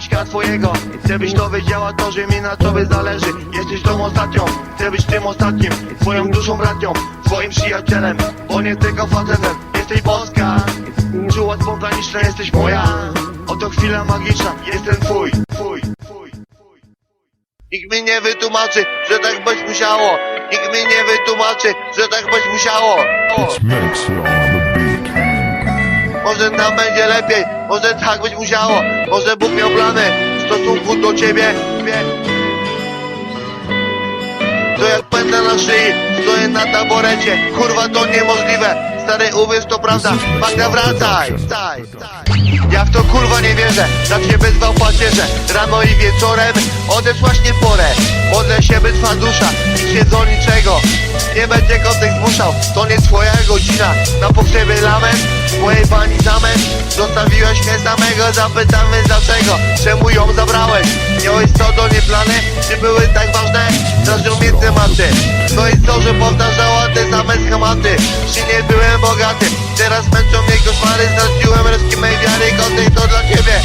Miśka twojego Chcę byś to wiedziała to, że mi na tobie zależy. Jesteś tą ostatnią, chcę być tym ostatnim Twoją duszą bratnią, twoim przyjacielem Bo nie tylko facetem, jesteś boska Czuła spontaniczna, jesteś moja. Oto chwila magiczna, jestem twój Twój, twój, Nikt mi nie wytłumaczy, że tak być musiało. Nikt mi nie wytłumaczy, że tak być musiało. It's Może nam będzie lepiej, może tak być musiało Może Bóg miał plany w stosunku do ciebie. To jak pędzę na szyi, stoję na taborecie. Kurwa to niemożliwe, stary uwierz to prawda. Magda wracaj, Ja w to kurwa nie wierzę, za ciebie zwał pacierze. Rano i wieczorem odeszłaś nie porę. Modlę się by twa dusza, nikt się do niczego. Nie będzie kotek zmuszał, to nie twoja godzina. Na pogrzebie mojej pani zamęt Zostawiłaś mnie samego, zapytamy dlaczego. Czemu ją zabrałeś? Miałeś co do niej plany? Czy były tak ważne? Mnie tematy No i co, że powtarzała te same schematy. Czy nie byłem bogaty? Teraz męczą mnie koszmary Straciłem resztki mej wiary. Kotek to dla ciebie.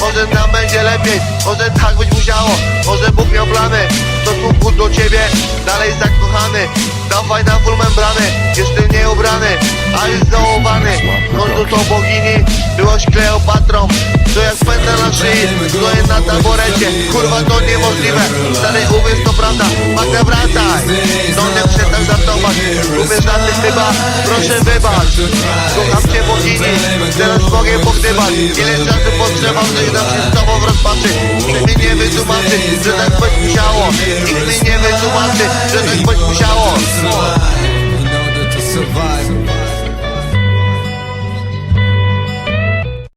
Może nam będzie lepiej. Może tak być musiało. Może Bóg miał plany. W stosunku do ciebie. Dalej zakochany. Dawaj na full membrany. Jestem nieubrany A już załowany Końcu to bogini Byłaś Kleopatrą. To jak pędzę na szyi Stoję na taborecie. Kurwa to niemożliwe. Stary uwierz to prawda. Magda wracaj. To nie przestań żartować. Uwierz na tym chyba? Proszę wybacz. Kocham cię bogini. Teraz mogę pogdybać Ile czasu potrzeba Żeby nam się z tobą rozpaczy Nikt mi nie wytłumaczy Że tak być musiało? Nikt mi nie wytłumaczy Że tak być musiało. Survive